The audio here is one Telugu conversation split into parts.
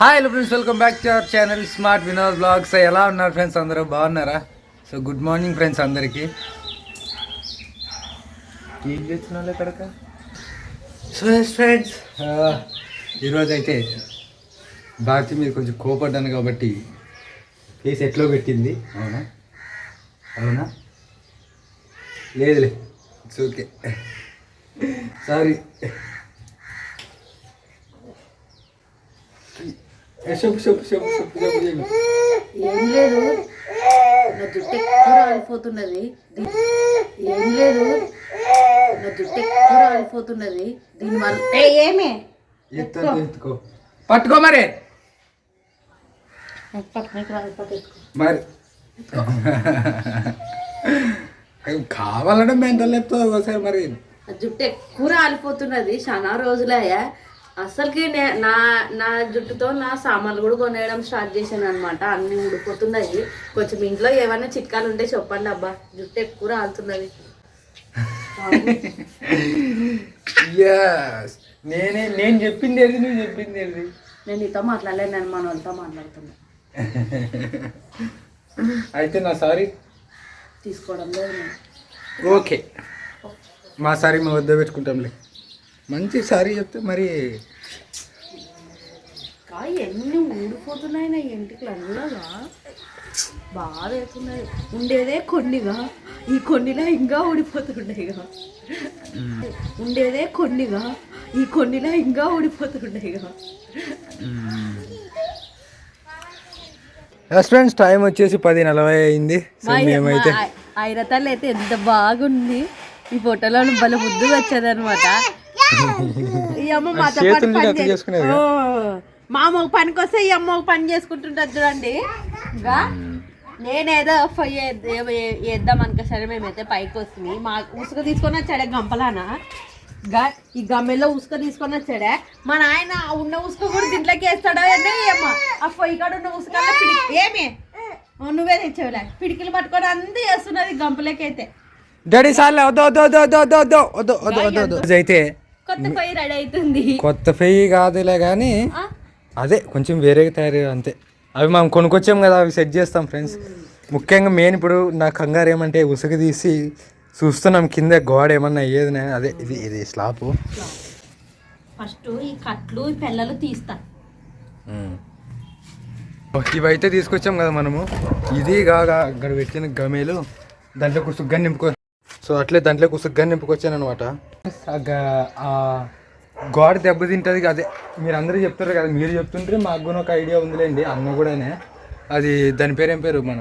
Hi hello friends welcome back to our channel smart Vinod blogs ఎలా ఉన్నారు ఫ్రెండ్స్ అందరూ బాగున్నారా? సో గుడ్ మార్నింగ్ ఫ్రెండ్స్ అందరికీ. ఏం చేస్తున్నావు ఎక్కడక సో ఫ్రెండ్స్ ఈరోజు అయితే భారతి మీద కొంచెం కోపడ్డాను కాబట్టి ఫేస్ ఎట్లో పెట్టింది. అవునా? అవునా? లేదులే. ఇట్స్ ఓకే సారీ చెప్పు చెప్పు చెప్పు చెప్పు చెప్పు ఏం లేదు. నా జుట్టు ఎక్కువ రాలిపోతున్నది దీ- ఏం లేదు. నా జుట్టు ఎక్కువ రాలిపోతున్నది దీనివల్ల ఏమే? ఎత్తు ఎత్తుకో. పట్టుకో మరి. మరి. కావాలంటే మెంటల్ చెప్తుంది ఒకసారి మరి. జుట్టు ఎక్కువ రాలిపోతున్నది చాలా రోజులయ్యా. అసలుకి నే- నా నా జుట్టుతో నా సామాన్లు కూడా కొనేయడం స్టార్ట్ చేశాను అనమాట అన్ని ఊడిపోతున్నాయి. కొంచెం ఇంట్లో ఏమైనా చిట్కాలు ఉంటే చెప్పండి అబ్బా. జుట్టు ఎక్కువ రాలుతున్నది. నేనే నేను చెప్పింది ఏది నువ్వు చెప్పింది ఏది? నేను నీతో మాట్లాడలేను నేను మన వాళ్ళతో మాట్లాడుతున్నా. అయితే నా సారీ? తీసుకోవడం లేదు ఓకే. మా సారీ మా వద్ద పెట్టుకుంటాంలే. మంచి సారీ చెప్తే మరి ఎన్ని ఊడిపోతున్నాయి నా ఇంటికి అన్నగా బాధ అవుతున్నాయి ఉండేదే కొన్నిగా. ఈ కొన్నిలా ఇంకా ఊడిపోతుండేగా ఉండేదే కొన్నిగా. ఈ కొన్నిలా ఇంకా ఊడిపోతుండేగా ఎస్ ఫ్రెండ్స్ టైం వచ్చేసి పది నలభై అయింది. మేమైతే ఐరతాలు అయితే ఎంత బాగుంది. ఈ ఫోటోలో ముద్దుగా వచ్చేది అనమాట ఈ అమ్మ మా అమ్మ పనికి వస్తే ఈ అమ్మ పని చేసుకుంటుంటారు చూడండి. నేనేదో వేద్దాం అనుకోసారి మేమైతే పైకి వస్తుంది. మా ఉసుక తీసుకొని వచ్చాడే గంపలానా? ఈ గమ్మెల్లో ఉసుక తీసుకొని వచ్చాడే. మా నాయన ఉన్న ఉసుక కూడా దీంట్లోకి వేస్తాడో అంటే ఆ పొయ్యి కాడ ఉన్న ఉసుక ఏమి? నువ్వే తెచ్చేవలే. పిడికిలు పట్టుకొని అంతా చేస్తున్నది గంపలకైతే అయితే కొత్త పొయ్యి రెడీ అవుతుంది. కొత్త ఫెయ్యి కాదులే కానీ? అదే కొంచెం వేరేగా తయారు అంతే. అవి మనం కొనుక్కొచ్చాం కదా అవి సెట్ చేస్తాం ఫ్రెండ్స్. ముఖ్యంగా మెయిన్ ఇప్పుడు నా కంగారు ఏమంటే ఉసుక తీసి చూస్తున్నాం కింద గోడ ఏమన్నా అయ్యేది అదే ఇది ఇది స్లాబ్ ఫస్ట్ ఈ కట్లు పిల్లలు తీస్తా. ఇవైతే తీసుకొచ్చాం కదా మనము. ఇది కాగా అక్కడ పెట్టిన గమేలు. దాంట్లో కుసుగ్గా నింపుకో సో అట్లే దాంట్లో కుసుగ్గా నింపుకొచ్చాను అనమాట ఆ గోడ దెబ్బతింటుంది అదే మీరు అందరూ చెప్తారు కదా మీరు చెప్తుంటే మాకు కూడా ఒక ఐడియా ఉందిలేండి అన్న కూడానే. అది దాని పేరు ఏం పేరు? మన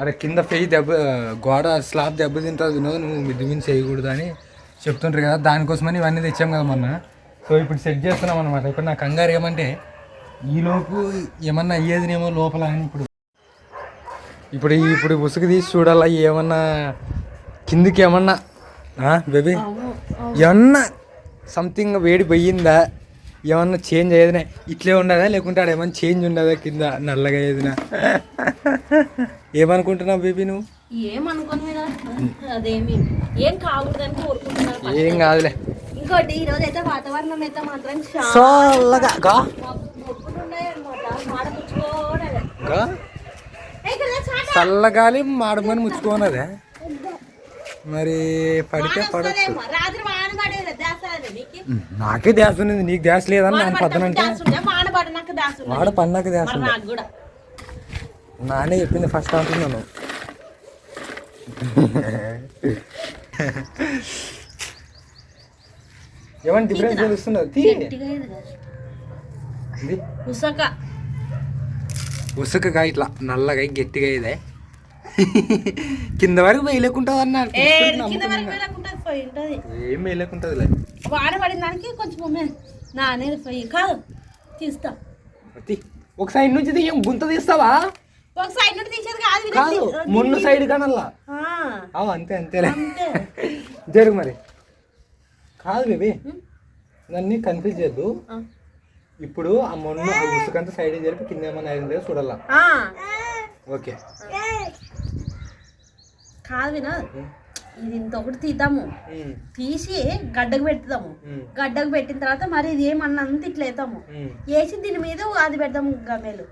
అరే కింద పెయ్యి దెబ్బ గోడ స్లాబ్ దెబ్బతింటుంది వినోద్ నువ్వు మిద్ది మీద చేయకూడదు అని చెప్తుంటారు కదా దానికోసమని ఇవన్నీ తెచ్చాం కదా మొన్న. సో ఇప్పుడు సెట్ చేస్తున్నాం అనమాట ఇప్పుడు నా కంగారు ఏమంటే ఈలోపు ఏమన్నా అయ్యేదినేమో లోపల అని ఇప్పుడు. ఇప్పుడు ఇప్పుడు ఉసుగు తీసి చూడాలా ఏమన్నా కిందికి ఏమన్నా బేబీ? ఏమన్నా సంథింగ్ వేడి పోయిందా? ఏమన్నా చేంజ్ అయ్యేదినా? ఇట్లే ఉండదా? లేకుంటే ఆడ ఏమన్నా చేంజ్ ఉండదా కింద? నల్లగా అయ్యేదినా? ఏమనుకుంటున్నావు బేబీ నువ్వు? ఏం కాదులే ఇంకోటి ఈ రోజు అయితే వాతావరణం అయితే మాత్రం చాలా చల్లగా గా. చల్లగాలి మాడమని ముచ్చుకోనదే. మరి పడితే పడచ్చు. నాకే? ధ్యాస ఉంది నీకు ధ్యాస లేదని నాన్న పద్దనంటే. వాడు పన్నాక ధ్యాస ఉంది నానే చెప్పింది ఫస్ట్ అంటున్నాను ఏమని డిఫరెన్స్ తెలుస్తున్నది? ఉసక. ఉసుకగా ఇట్లా నల్లగా గట్టిగా ఇదే కింద వరకు వేయలేకుంటుంది అన్నారు ఏ వేయలేకుంటుంది వాన పడిన దానికి కొంచెం. నా అనేది పోయి కాదు తీస్తా. ఒక సైడ్ నుంచి తీయం గుంత తీస్తావా? ఒక సైడ్ నుండి తీసేది కాదు కాదు ముందు సైడ్ కానల్లా. అవు అంతే అంతేలే. అంతే. జరుగు మరి. కాదు బేబీ నన్ను కన్ఫ్యూజ్ చేయద్దు. ఇప్పుడు ఆ మొన్న ఆ ఉసుకంతా సైడ్ జరిపి కింద ఏమన్నా అయింది చూడాలా ఓకే. కాదు వినా ఇది ఇంత ఒకటి తీద్దాము. తీసి గడ్డకు పెడతాము గడ్డకు పెట్టిన తర్వాత మరి ఇది ఏమన్నంత ఇట్లా వేద్దాము. ఉమ్. వేసి దీని మీద అది పెడదాము గమేలు.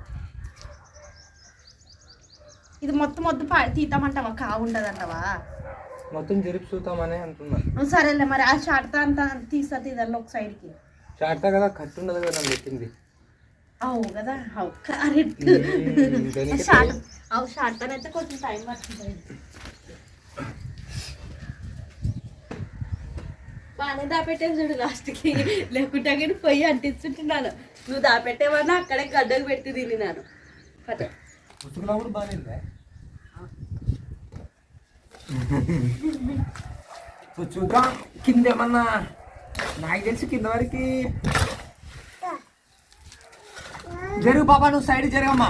ఇది మొత్తం మొత్తం తీద్దామంటావా? కావుండదంటావా మొత్తం జరిపి చూద్దామని అంటున్నా సరేలే మరి ఆ షార్ట్ అంతా తీస్తా తీదాలి ఒక సైడ్కి. చాటా కదా కట్టు ఉండదు కదా పెట్టింది. అవు. కదా అవు కరెక్ట్ షార్ట్ అవు షార్ట్ అయితే కొంచెం టైం పడుతుంది బాగానే దాపెట్టాను చూడు లాస్ట్కి. లేకుంటే కానీ పొయ్యి అంటిస్తుంటున్నాను. నువ్వు దాపెట్టేవన్నా అక్కడే గడ్డకు పెట్టి తిన్నాను. ఉందా? సో చూద్దాం. కింద ఏమన్నా నాకు తెలిసి? కింద వరకు జరుగు పాపా నువ్వు సైడ్ జరగమ్మా.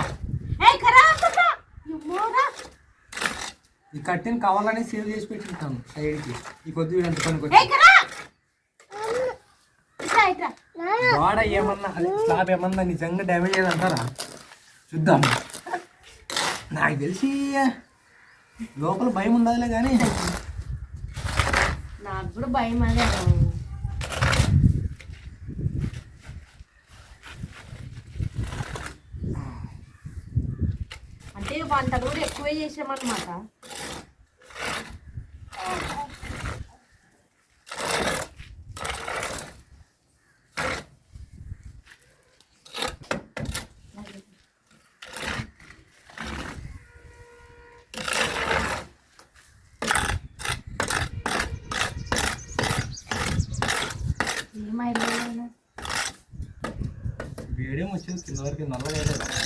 ఈ కట్టెని కావాలని సేవ్ చేసి పెట్టింటాను సైడ్కి ఈ పొద్దు వీడంత పనికి. గోడ ఏమన్నా స్లాబ్ ఏమన్నా నిజంగా డ్యామేజ్ అయ్యేది అంటారా చూద్దాం. నాకు తెలిసి లోపల భయం ఉండదులే కానీ. నాకు కూడా భయం అదే. అంటే వంటలు కూడా ఎక్కువే చేసామన్నమాట ఏమైనా వేడేం వచ్చేది కింద వరకు నల్లగా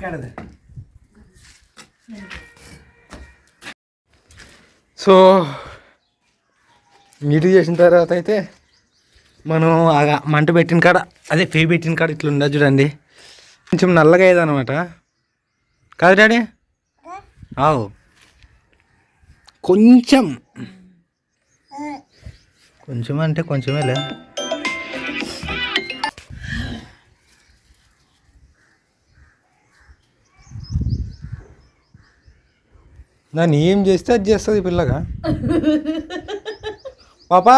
వేయలేదు సో నీట్గా చేసిన తర్వాత అయితే మనం మంట పెట్టిన కాడ అదే ఫే పెట్టిన కాడ ఇట్లా ఉండదు చూడండి. కొంచెం నల్లగా అయ్యేది అనమాట కాదు డాడీ? ఆవు. కొంచెం. కొంచెం అంటే కొంచెమేలే. దాన్ని ఏం చేస్తే అది చేస్తుంది పిల్లగా. పాపా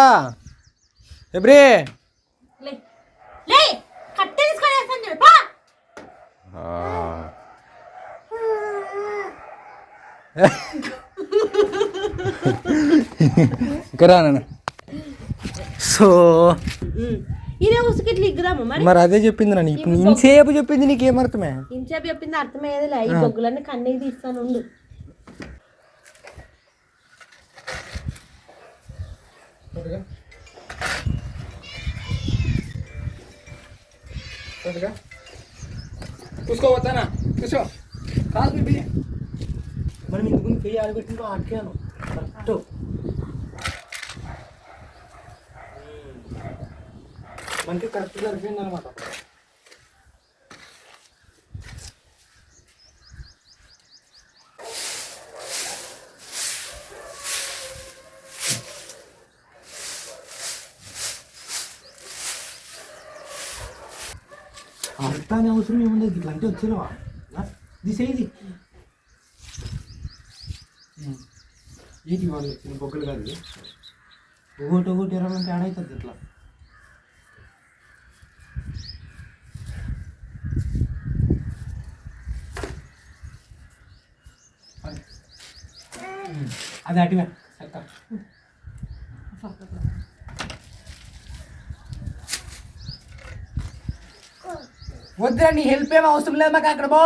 ఎబ్రే లే లే కట్టె తీసుకొని వేస్తాను చూడు పా. ఇంకా రానా సో మరి? అదే చెప్పింది నన్ను. ఇప్పుడు ఇంతసేపు చెప్పింది నీకేమర్థమే ఇంచేపు చెప్పింది అర్థమయ్యేదిలే. ఈ బొగ్గులన్నీ కన్నీకి తీస్తాను ఉండు చూసుకోవచ్చానా చూసుకో కాదు బిడ్డ మనం ఇంతకు ముందు పెయ్యి ఆడబెట్టిందో అట్కాను కరెక్ట్. మనకి కరెక్ట్ సరిపోయింది అనమాట అర్థాన్ని అవసరం ఏముండదు. ఇట్లా అంటే వచ్చినవా దిస్ ఏది ఏంటి వాళ్ళు వచ్చిన బొక్కలు కాదు ఇది. ఒకటి ఒకటి ఇరవై అంటే ఆడవుతుంది ఇట్లా అది అటువే చక్క వద్దురా నీ హెల్ప్ ఏం అవసరం లేదు మాకు అక్కడ బో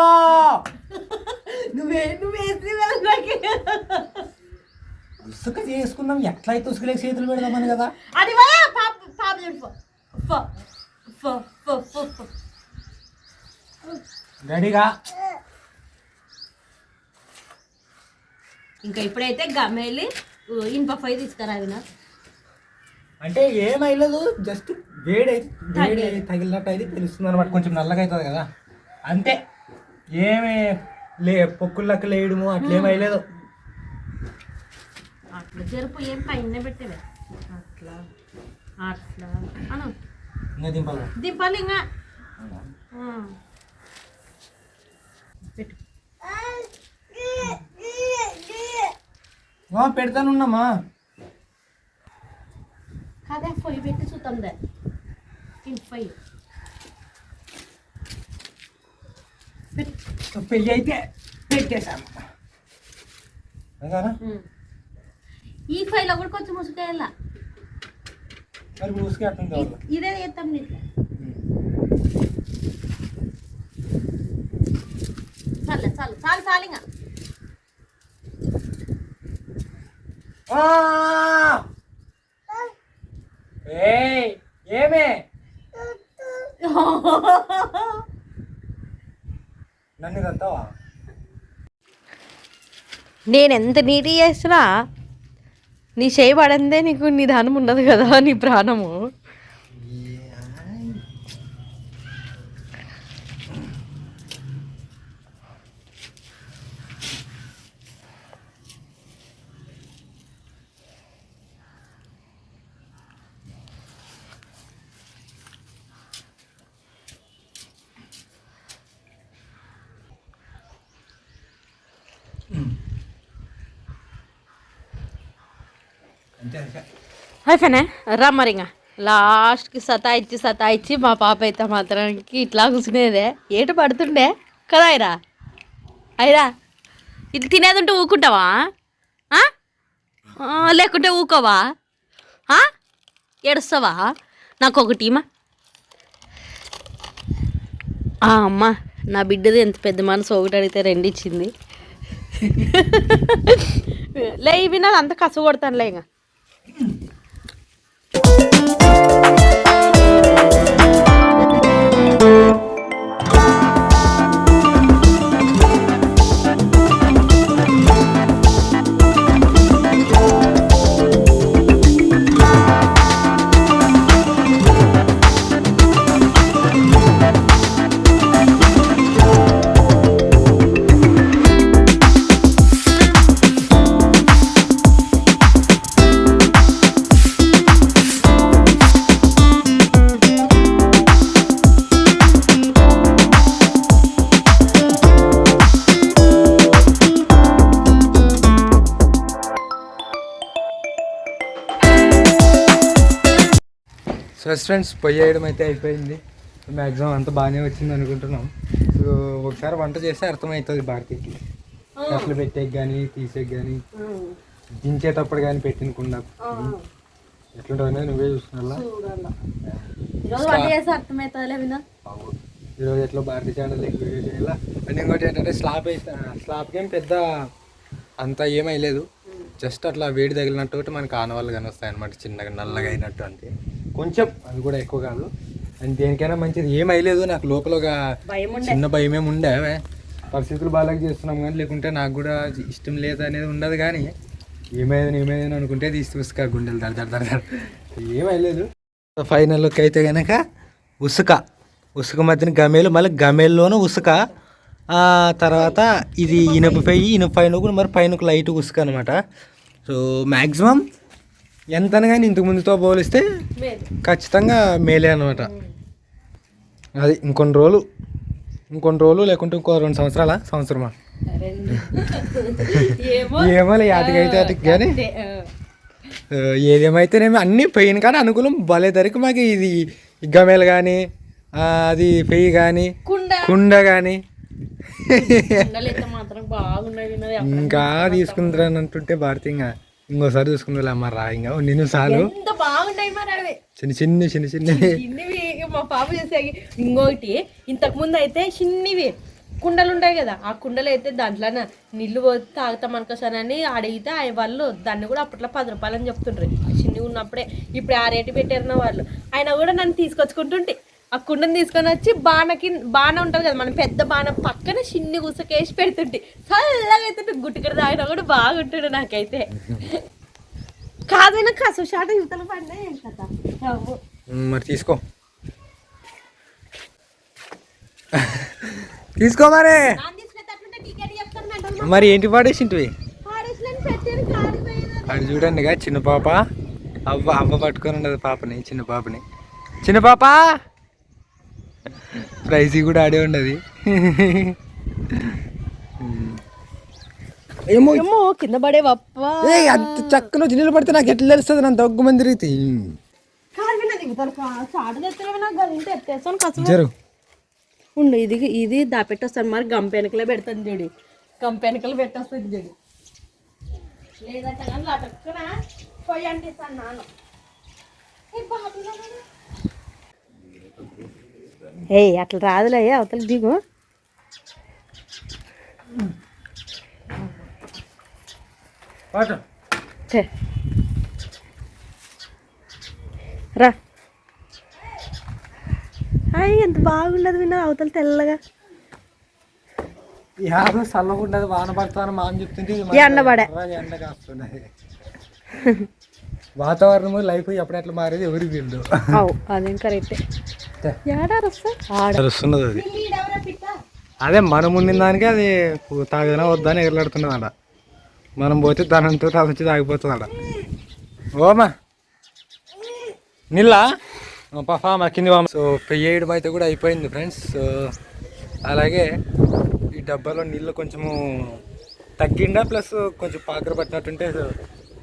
నువ్వే నువ్వు వేసి వెళ్ళడానికి ఉసుక చేసుకుందాం ఎట్లయితే ఉసుకలేక చేతులు పెడదామని కదా అది ఫో. ఫో. ఫో. ఫో. ఫో. ఫో. రెడీగా ఇంకా ఇప్పుడైతే గమ్మేలి ఇనుప పొయ్యి తీసుకురావినా అంటే ఏమైలేదు జస్ట్ వేడి వేడి తగిలి. తగిలినట్టు అయితే తెలుస్తుంది అనమాట కొంచెం నల్లగా అవుతుంది కదా అంతే ఏమి లే పొక్కుళ్ళకి లేయడము అట్లేమైలేదు అట్లా జరుపు ఏం పైన పెట్టేవే అట్లా అట్లా అను ఇంకా దింపాలి దింపాలి ఇంకా ఆ. పెడతానున్నామా కాదే పొయ్యి పెట్టి చూద్దాం దా పొయ్యి పెళ్ళి అయితే పెట్టేశాను ఈ ఫైల్ కూడా కొంచెం ముసుకేయాల. మరి మూసుకే అట్టుంది ఇదే చేస్తాం నీకు. చాలే చాలు చాలు చాలు ఇంకా ఏమే? నన్ను నేను ఎంత నీటి చేసినా నీ చేయి పడందే నీకు ధనం ఉండదు కదా నీ ప్రాణము. అయిపోయినా రా మరి ఇంకా లాస్ట్కి సతాయిచ్చి సతాయిచ్చి మా పాప అయితే మాత్రానికి ఇట్లా కూర్చునేదే. ఏటు పడుతుండే? కదా అయిరా అయిరా ఇది తినేది ఉంటే ఊకుంటావా లేకుంటే ఊకోవా? ఏడుస్తావా? నాకు ఒకటి ఇమ్మా ఆ, అమ్మ నా బిడ్డది ఎంత పెద్ద మనసు ఒకటి అడిగితే రెండు ఇచ్చింది లే ఇవి నాది అంత కసు కొడతానులే ఇంకా 음. సో ఫ్రెండ్స్ పొయ్యి వేయడం అయితే అయిపోయింది. మ్యాక్సిమం అంతా బాగానే వచ్చింది అనుకుంటున్నాం. సో ఒకసారి వంట చేస్తే అర్థమవుతుంది భారతికి. అసలు పెట్టేకి కానీ తీసేకి కానీ దించేటప్పుడు కానీ పెట్టినకుండా ఎట్లుంటుంది అనేది నువ్వే చూసుకున్నా ఈరోజు ఎట్లా భారతీయ ఛానల్ వీడియో చేయాలా? అండ్ ఇంకోటి ఏంటంటే స్లాబ్ స్లాబ్కి ఏం పెద్ద అంత ఏమైలేదు జస్ట్ అట్లా వేడి తగిలినట్టు మనకి ఆనవాళ్ళు కానీ వస్తాయి అనమాట చిన్నగా నల్లగా అయినట్టు అంతే కొంచెం అది కూడా ఎక్కువ కాదు. అండ్ దేనికైనా మంచిది. ఏం అయ్యలేదు నాకు లోపల ఒక చిన్న భయం ఏమి ఉండే పరిస్థితులు బాగాలేక చేస్తున్నాం కానీ లేకుంటే నాకు కూడా ఇష్టం లేదు అనేది ఉండదు కానీ ఏమైంది ఏమైంది అనుకుంటే తీసి చూసుక గుండెలు దడ దడ దడ. ఏమైలేదు ఫైనల్ లుక్ అయితే కనుక ఉసుక. ఉసుక మధ్యన గమేలు మళ్ళీ గమేల్లోనూ ఉసుక. ఆ తర్వాత ఇది ఇనుప పై ఇనుప పైన కూడా మరి పైన ఒక లైట్ ఉసుక అనమాట సో మ్యాక్సిమం ఎంతని కానీ ఇంతకు ముందుతో పోలిస్తే ఖచ్చితంగా మేలే అనమాట అది ఇంకొన్ని రోజులు ఇంకొన్ని రోజులు లేకుంటే ఇంకో రెండు సంవత్సరాల సంవత్సరమా? ఏమో. యాటికైతే అటుకి కానీ. ఏదేమైతేనేమి అన్నీ పెయిన్ కానీ అనుకూలం భలే ధరకు మాకు ఇది ఈ గమేలు కానీ అది పెయ్యి కానీ కుండ. కానీ. ఇంకా తీసుకుంటారంటుంటే భారతి ఇంకా ఇంకోసారి చూసుకుందా అమ్మ రా. ఇంకా నేను చాలు. ఎంత బాగున్నాయి మరి అవి చిన్న చిన్న చిన్న చిన్న. చిన్నవి మా పాప చేసాయి ఇంకొకటి ఇంతకు ముందు అయితే చిన్నవి కుండలు ఉంటాయి కదా ఆ కుండలు అయితే దాంట్లో పోతే తాగుతాం అనుకోసానని అడిగితే ఆ వాళ్ళు దాన్ని కూడా అప్పట్లో పది రూపాయలు అని చెప్తుండ్రు. చిన్నవి ఉన్నప్పుడే ఇప్పుడు ఆ రేటు పెట్టారు వాళ్ళు. ఆయన కూడా నన్ను తీసుకొచ్చుకుంటుంటే ఆ కుండని తీసుకొని వచ్చి బాణకి బాణ ఉంటుంది కదా మన పెద్ద బాణ పక్కన చిన్ని గుసకేసి పెడుతుంటే. చల్లగా అయితే గుట్టుకడ తాగినా కూడా బాగుంటుండే నాకైతే. కాదైనా కసు షాట యువతల పడినా ఏం కథ? అవ్వు. ఉమ్, మరి తీసుకో. తీసుకో మరి. మరి ఏంటి పాడేసింటివి? అది చూడండి ఇక చిన్న పాప. అవ్వ అవ్వ పట్టుకొని ఉండదు పాపని చిన్న పాపని. చిన్న పాప? ప్రైజ్ కూడా ఆడే ఉండదు ఏమో ఏమో కింద పడే వప్ప ఏ అంత చక్కలో జిన్నెలు పడితే నాకు ఎట్లా తెలుస్తుంది నన్ను దగ్గు మంది జరు. ఉండు ఇది ఇది దాపెట్టొస్తాను. మరి గంపెనకలే పెడతాను చూడు. గంపెనకలు పెట్టొస్తుంది చూడు. లేదంటే కానీ లటక్కున పొయ్యి అంటిస్తాను నాన్న ఏ అట్లా రాదులే అవతల దిగు. రా. అయ్యి ఎంత బాగుండదు విన్నా అవతల తెల్లగా. యాదో చల్లకుండదు వాన పడతాను మా అని చెప్తుంటే ఎండబడే. ఎండ కాస్తున్నది వాతావరణము లైఫ్ ఎప్పుడెట్లా మారేది ఎవరికి తెలియదు అదేం కరెక్టే అది. అదే మనం ఉండిన దానికి అది తాగదనా వద్దా అని ఎగరలాడుతున్నది ఆడ మనం పోతే దానంతో తాగి వచ్చి తాగిపోతుంది ఆడ ఓమా. నిల్లా? పఫా మా కింది వామ. సో పెయ్యేయడం అయితే కూడా అయిపోయింది ఫ్రెండ్స్. సో అలాగే ఈ డబ్బాలో నీళ్ళు కొంచెము తగ్గిండా ప్లస్ కొంచెం పాకర పట్టినట్టుంటే సో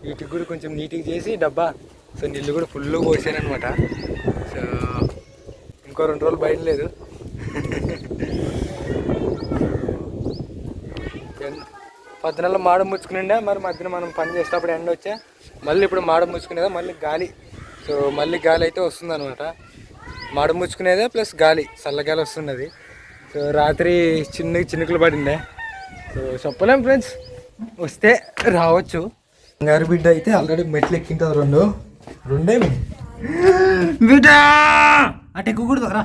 వీటికి కూడా కొంచెం నీట్గా చేసి డబ్బా. సో నీళ్ళు కూడా ఫుల్ పోసాను అనమాట సో ఇంకో రెండు రోజులు బయట లేదు. ఎండ- పొద్దునల్లో మాడ ముచ్చుకునిండా మరి మధ్యన మనం పని చేసేటప్పుడు ఎండ వచ్చా మళ్ళీ ఇప్పుడు మాడ ముచ్చుకునేదా మళ్ళీ గాలి. సో మళ్ళీ గాలి అయితే వస్తుంది అనమాట మాడ ముచ్చుకునేదే ప్లస్ గాలి చల్లగాలి వస్తున్నది. సో రాత్రి చిన్న చినుకులు పడిందే సో చెప్పలేం ఫ్రెండ్స్ వస్తే రావచ్చు. గారి బిడ్డ అయితే ఆల్రెడీ మెట్లు ఎక్కింటుంది రెండు. రెండేమి? బిడ్డ! అటు ఎక్కకూడదు రా.